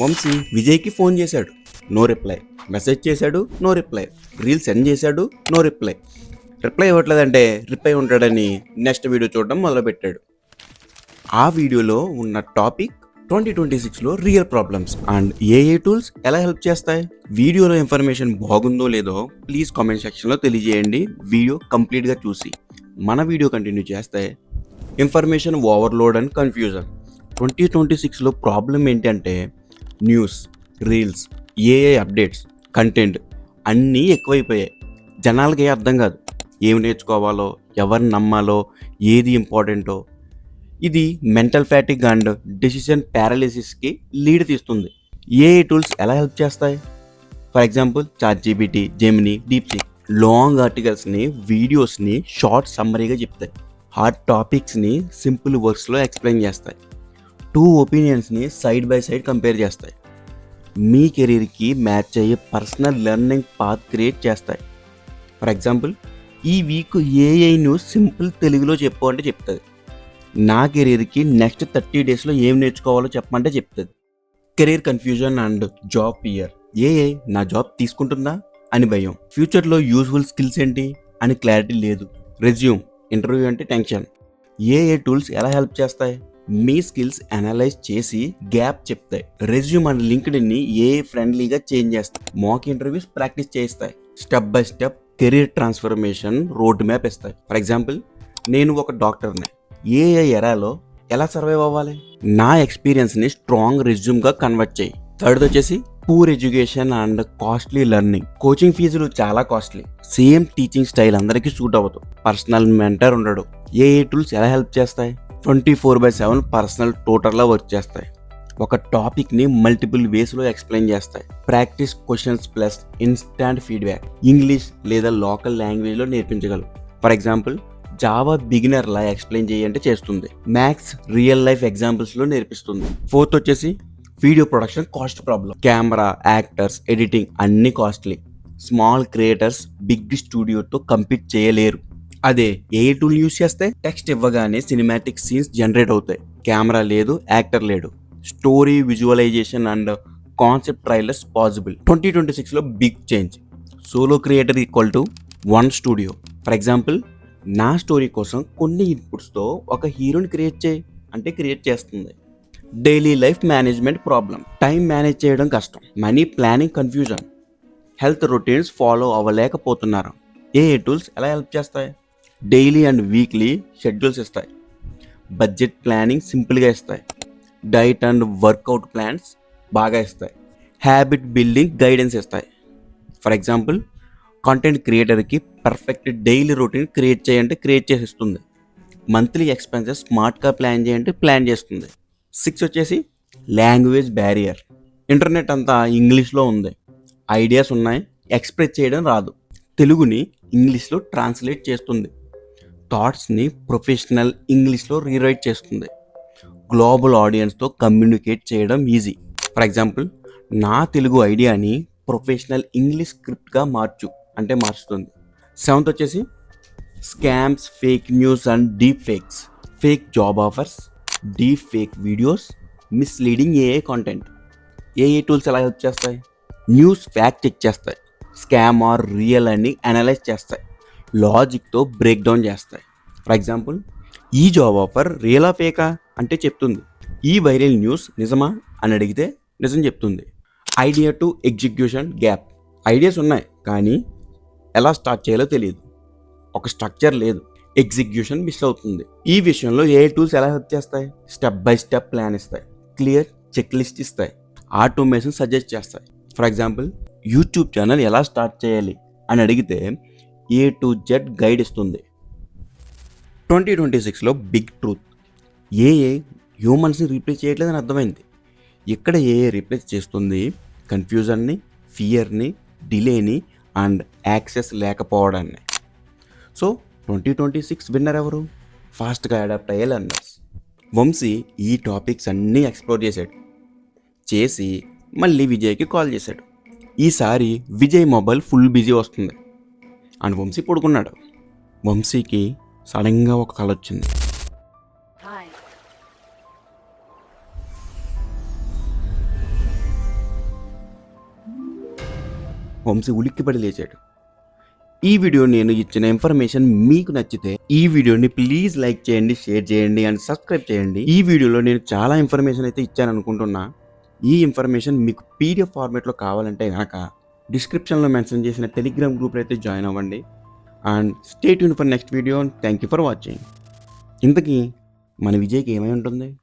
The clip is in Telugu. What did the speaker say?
వంశీ విజయ్కి ఫోన్ చేశాడు. No reply. మెసేజ్ చేశాడు నో రిప్లై. రీల్ సెండ్ చేశాడు నో రిప్లై. రిప్లై ఇవ్వట్లేదంటే రిప్లై ఉంటాడని నెక్స్ట్ వీడియో చూడడం మొదలుపెట్టాడు. ఆ వీడియోలో ఉన్న టాపిక్ ట్వంటీ ట్వంటీ సిక్స్లో real problems and AI tools ఎలా హెల్ప్ చేస్తాయి? వీడియోలో ఇన్ఫర్మేషన్ బాగుందో లేదో ప్లీజ్ కామెంట్ సెక్షన్లో తెలియజేయండి. వీడియో కంప్లీట్గా చూసి మన వీడియో కంటిన్యూ చేస్తే information overload and confusion. Twenty twenty సిక్స్లో ప్రాబ్లం ఏంటంటే news reels AI updates content అన్నీ ఎక్కువైపోయాయి. జనాలకి అర్థం కాదు. ఏమి నేర్చుకోవాలో ఎవరిని నమ్మాలో ఏది ఇంపార్టెంటో. ఇది మెంటల్ ఫ్యాటిక్ అండ్ డిసిషన్ ప్యారాలిసిస్కి లీడ్ తీస్తుంది. ఏఐ టూల్స్ ఎలా హెల్ప్ చేస్తాయి? For example ChatGPT Gemini DeepSeek. Long ఆర్టికల్స్ని వీడియోస్ని షార్ట్ సమ్మరీగా చెప్తాయి. హార్డ్ టాపిక్స్ని సింపుల్ వర్క్స్లో ఎక్స్ప్లెయిన్ చేస్తాయి. టూ ఒపీనియన్స్ని సైడ్ బై సైడ్ కంపేర్ చేస్తాయి. మీ కెరీర్కి మ్యాచ్ అయ్యే పర్సనల్ లెర్నింగ్ పాత్ క్రియేట్ చేస్తాయి. ఫర్ ఎగ్జాంపుల్ ఈ వీక్ ఏఐ న్యూస్ సింపుల్ తెలుగులో చెప్పు అంటే చెప్తుంది. నా కెరీర్కి నెక్స్ట్ థర్టీ డేస్లో ఏం నేర్చుకోవాలో చెప్పమంటే చెప్తుంది. Career confusion and job year AI నా జాబ్ తీసుకుంటుందా? అని భయం. ఫ్యూచర్లో యూజ్ఫుల్ స్కిల్స్ ఏంటి? అని క్లారిటీ లేదు. రెజ్యూమ్ ఇంటర్వ్యూ అంటే టెన్షన్ ఏఏ టూల్స్ ఎలా హెల్ప్ చేస్తాయి? మీ స్కిల్స్ అనలైజ్ చేసి గ్యాప్ చెప్తాయి రెజ్యూమ్ అండ్ లింక్డ్ని ఏ ఫ్రెండ్లీగా చేంజ్ చేస్తాయి. మాక్ ఇంటర్వ్యూస్ ప్రాక్టీస్ చేస్తాయి step by step career transformation road map ఇస్తాయి. ఫర్ ఎగ్జాంపుల్ నేను ఒక డాక్టర్ని ఏఐ ఎరాలో ఎలా సర్వైవ్ అవ్వాలి? నా ఎక్స్పీరియన్స్ని స్ట్రాంగ్ రెజ్యూమ్గా కన్వర్ట్ చేయి. థర్డ్ వచ్చేసి poor education and costly learning coaching ఫీజులు చాలా కాస్ట్లీ సేమ్ టీచింగ్ స్టైల్ అందరికీ సూట్ అవ్వదు. పర్సనల్ మెంటర్ ఉండడు. ఏఏ టూల్స్ ఎలా హెల్ప్ చేస్తాయి? Twenty four by seven personal ట్యూటర్లా work చేస్తాయి. ఒక టాపిక్ని మల్టిపుల్ వేస్లో ఎక్స్ప్లెయిన్ చేస్తాయి. Practice questions plus instant feedback. English లేదా లోకల్ లాంగ్వేజ్లో నేర్పించగలవు. ఫర్ ఎగ్జాంపుల్ జావా బిగినర్లా ఎక్స్ప్లెయిన్ చేయంటే చేస్తుంది. మ్యాథ్స్ రియల్ లైఫ్ ఎగ్జాంపుల్స్లో నేర్పిస్తుంది. ఫోర్త్ వచ్చేసి video production cost problem camera actors editing అన్ని కాస్ట్లీ. స్మాల్ క్రియేటర్స్ బిగ్ స్టూడియోతో కంపీట్ చేయలేరు. అదే ఏ టూల్ యూస్ చేస్తే? టెక్స్ట్ ఇవ్వగానే సినిమాటిక్ సీన్స్ జనరేట్ అవుతాయి. కెమెరా లేదు యాక్టర్ లేడు. Story visualisation and concept trailers possible twenty twenty సిక్స్లో big change solo creator equal to one studio for example నా స్టోరీ కోసం కొన్ని ఇన్పుట్స్తో ఒక హీరోని క్రియేట్ చేయి. అంటే క్రియేట్ చేస్తుంది. Daily life management problem time manage చేయడం కష్టం. Money planning confusion health routines follow అవ్వలేకపోతున్నారు. AI tools ఎలా హెల్ప్ చేస్తాయి? డైలీ అండ్ వీక్లీ షెడ్యూల్స్ ఇస్తాయి. బడ్జెట్ ప్లానింగ్ సింపుల్గా ఇస్తాయి. డైట్ అండ్ వర్కౌట్ ప్లాన్స్ బాగా ఇస్తాయి. హ్యాబిట్ బిల్డింగ్ గైడెన్స్ ఇస్తాయి. ఫర్ ఎగ్జాంపుల్ కంటెంట్ క్రియేటర్కి పర్ఫెక్ట్ డైలీ రొటీన్ క్రియేట్ చేయంటే క్రియేట్ చేసిస్తుంది. మంత్లీ ఎక్స్పెన్సెస్ స్మార్ట్గా ప్లాన్ చేయంటే ప్లాన్ చేస్తుంది. సిక్స్ వచ్చేసి లాంగ్వేజ్ బ్యారియర్. ఇంటర్నెట్ అంతా ఇంగ్లీష్లో ఉంది. ఐడియాస్ ఉన్నాయి. ఎక్స్ప్రెస్ చేయడం రాదు. తెలుగుని ఇంగ్లీష్లో ట్రాన్స్లేట్ చేస్తుంది. థాట్స్ని ప్రొఫెషనల్ ఇంగ్లీష్లో రీరైట్ చేస్తుంది. గ్లోబల్ ఆడియన్స్తో కమ్యూనికేట్ చేయడం ఈజీ ఫర్ ఎగ్జాంపుల్ నా తెలుగు ఐడియాని ప్రొఫెషనల్ ఇంగ్లీష్ స్క్రిప్ట్గా మార్చు అంటే మార్చుతుంది. సెవెంత్ వచ్చేసి scams fake news and deep fakes fake job offers deep fake videos misleading AI content AI tools ఎలా హెల్ప్ చేస్తాయి? న్యూస్ ఫ్యాక్ట్ చెక్ చేస్తాయి. స్కామ్ ఆర్ రియల్ అని అనలైజ్ చేస్తాయి. లాజిక్తో బ్రేక్ డౌన్ చేస్తాయి. ఫర్ ఎగ్జాంపుల్ ఈ జాబ్ ఆఫర్ రియలా ఫేకా అంటే చెప్తుంది. ఈ వైరల్ న్యూస్ నిజమా అని అడిగితే నిజం చెప్తుంది. Idea to execution gap. Ideas ఉన్నాయి కానీ ఎలా స్టార్ట్ చేయాలో తెలియదు. ఒక స్ట్రక్చర్ లేదు. ఎగ్జిక్యూషన్ మిస్ అవుతుంది. ఈ విషయంలో ఏ టూల్స్ ఎలా హెల్ప్ చేస్తాయి? స్టెప్ బై స్టెప్ ప్లాన్ ఇస్తాయి. క్లియర్ చెక్ లిస్ట్ ఇస్తాయి. ఆటోమేషన్ సజెస్ట్ చేస్తాయి. ఫర్ ఎగ్జాంపుల్ యూట్యూబ్ ఛానల్ ఎలా స్టార్ట్ చేయాలి అని అడిగితే ఏ టు జెడ్ గైడ్ ఇస్తుంది. ట్వంటీ ట్వంటీ సిక్స్లో బిగ్ ట్రూత్ ఏఏ హ్యూమన్స్ని రీప్లేస్ చేయట్లేదని అర్థమైంది. ఇక్కడ ఏఏ రీప్లేస్ చేస్తుంది కన్ఫ్యూజన్ని ఫియర్ని డిలేని అండ్ యాక్సెస్ లేకపోవడాన్ని. So twenty twenty six winner ఎవరు? ఫాస్ట్గా అడాప్ట్ అయ్యే లర్నర్స్ వంశీ ఈ టాపిక్స్ అన్నీ ఎక్స్ప్లోర్ చేశాడు. చేసి మళ్ళీ విజయ్కి కాల్ చేశాడు. ఈసారి విజయ్ మొబైల్ ఫుల్ బిజీ వస్తుంది. అని వంశీ పడుకున్నాడు. వంశీకి సడన్గా ఒక కళ వచ్చింది. వంశీ ఉలిక్కిపడి లేచాడు. ఈ వీడియో నేను ఇచ్చిన ఇన్ఫర్మేషన్ మీకు నచ్చితే ఈ వీడియోని ప్లీజ్ లైక్ చేయండి షేర్ చేయండి అండ్ సబ్స్క్రైబ్ చేయండి. ఈ వీడియోలో నేను చాలా ఇన్ఫర్మేషన్ అయితే ఇచ్చాను అనుకుంటున్నా ఈ ఇన్ఫర్మేషన్ మీకు పీడిఎఫ్ ఫార్మేట్లో కావాలంటే కనుక డిస్క్రిప్షన్లో మెన్షన్ చేసిన టెలిగ్రామ్ గ్రూప్ అయితే జాయిన్ అవ్వండి. And stay tuned for next video. Thank you for watching. ఇంతకీ మన విజయ్కి ఏమై ఉంటుంది?